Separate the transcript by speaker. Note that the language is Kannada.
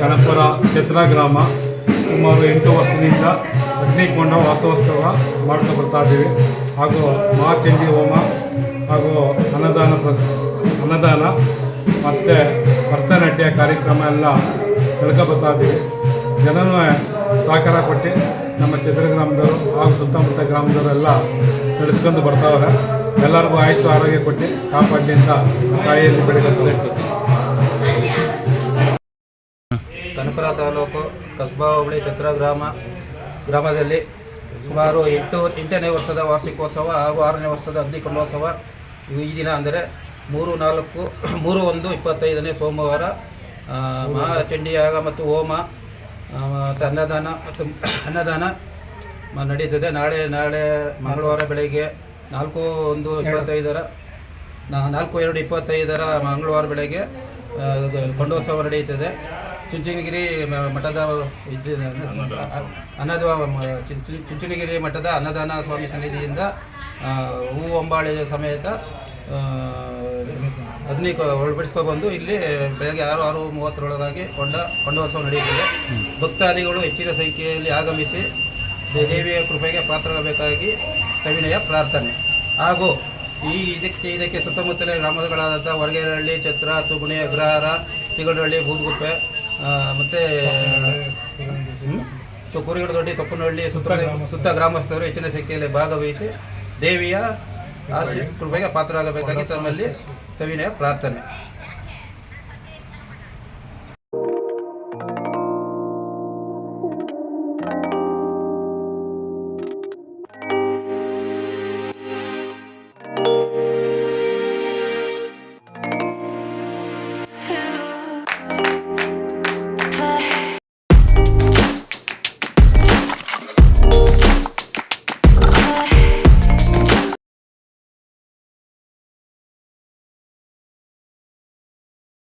Speaker 1: ಕನಪುರ ಚಿತ್ರ ಗ್ರಾಮ. ಸುಮಾರು ಎಂಟು ವರ್ಷದಿಂದ ಅಗ್ನಿಕೊಂಡ ವಾಸೋತ್ಸವ ಮಾಡ್ತಾ ಬರ್ತಾ ಇದ್ದೀವಿ. ಹಾಗೂ ಮಹಾಚಂಡಿ ಹೋಮ ಹಾಗೂ ಅನ್ನದಾನ ಅನ್ನದಾನ ಮತ್ತು ಭರತನಾಟ್ಯ ಕಾರ್ಯಕ್ರಮ ಎಲ್ಲ ತಿಳ್ಕೊಬರ್ತಾ ಬರ್ತಾ ಇದ್ದೀವಿ. ಜನನೂ ಸಹಕಾರ ಕೊಟ್ಟು ನಮ್ಮ ಚಿತ್ರಗ್ರಾಮದವರು ಹಾಗೂ ಸುತ್ತಮುತ್ತ ಗ್ರಾಮದವರೆಲ್ಲ ನಡೆಸ್ಕೊಂಡು ಬರ್ತಾವ್ರೆ. ಎಲ್ಲರಿಗೂ ಆಯುಷ್ ಆರೋಗ್ಯ ಕೊಟ್ಟು ಕಾಪಾಡಲಿ ಅಂತ ತಾಯಿಯಲ್ಲಿ ಬೆಳಗ್ಗೆ
Speaker 2: ಕನಕಪುರ ತಾಲೂಕು ಕಸ್ಬಾ ಹೋಬಳಿ ಚಿತ್ರಗ್ರಾಮ ಗ್ರಾಮ ಗ್ರಾಮದಲ್ಲಿ ಸುಮಾರು ಎಂಟು ಎಂಟನೇ ವರ್ಷದ ವಾರ್ಷಿಕೋತ್ಸವ ಹಾಗೂ ಆರನೇ ವರ್ಷದ ಅಗ್ನಿಕೊಂಡೋತ್ಸವ ಈ ದಿನ ಅಂದರೆ ಮೂರು ನಾಲ್ಕು ಮೂರು ಒಂದು ಇಪ್ಪತ್ತೈದನೇ ಸೋಮವಾರ ಮಹಾಚಂಡಿಯಾಗ ಮತ್ತು ಹೋಮ ಮತ್ತು ಅನ್ನದಾನ ಮತ್ತು ಅನ್ನದಾನ ನಡೀತದೆ. ನಾಳೆ ನಾಳೆ ಮಂಗಳವಾರ ಬೆಳಗ್ಗೆ ನಾಲ್ಕು ಒಂದು ಇಪ್ಪತ್ತೈದರ ನಾಲ್ಕು ಎರಡು ಇಪ್ಪತ್ತೈದರ ಮಂಗಳವಾರ ಬೆಳಗ್ಗೆ ಕೊಂಡೋತ್ಸವ ನಡೆಯುತ್ತದೆ. ಚುಂಚನಗಿರಿ ಮಠದ ಅನ್ನದ ಚುಂಚನಗಿರಿ ಮಠದ ಅನ್ನದಾನ ಸ್ವಾಮಿ ಸನ್ನಿಧಿಯಿಂದ ಹೂ ಹೊಂಬಾಳೆ ಸಮೇತ ಆ, ಅಗ್ನಿ ಒಳಪಡಿಸ್ಕೊಂಡು ಬಂದು ಇಲ್ಲಿ ಬೆಳಗ್ಗೆ ಆರು ಆರು ಮೂವತ್ತರೊಳಗಾಗಿ ಕೊಂಡ ಕೊಂಡೋತ್ಸವ ನಡೆಯುತ್ತದೆ. ಭಕ್ತಾದಿಗಳು ಹೆಚ್ಚಿನ ಸಂಖ್ಯೆಯಲ್ಲಿ ಆಗಮಿಸಿ ದೇವಿಯ ಕೃಪೆಗೆ ಪಾತ್ರರಾಗಬೇಕಾಗಿ ಸವಿನಯ ಪ್ರಾರ್ಥನೆ. ಹಾಗೂ ಈ ಇದಕ್ಕೆ ಇದಕ್ಕೆ ಸುತ್ತಮುತ್ತಲ ಗ್ರಾಮಗಳಾದಂಥ ಹೊರಗೇರಹಳ್ಳಿ ಛತ್ರ ತುಗುಣಿ ಅಗ್ರಹಾರ ತಿಗಡಹಳ್ಳಿ ಬೂದ್ಗುಪ್ಪೆ ಮತ್ತು ಮತ್ತೆ ಹ್ಮ್? ತುಕೂರಿಗಡ ದೊಡ್ಡಿ ತೊಪ್ಪನಹಳ್ಳಿ ಸುತ್ತ ಸುತ್ತ ಗ್ರಾಮಸ್ಥರು ಹೆಚ್ಚಿನ ಸಂಖ್ಯೆಯಲ್ಲಿ ಭಾಗವಹಿಸಿ ದೇವಿಯ ಆಶೀ ಕೃಪೆಗೆ ಪಾತ್ರರಾಗಬೇಕಾಗಿ ತಮ್ಮಲ್ಲಿ ಸವಿನಯ ಪ್ರಾರ್ಥನೆ.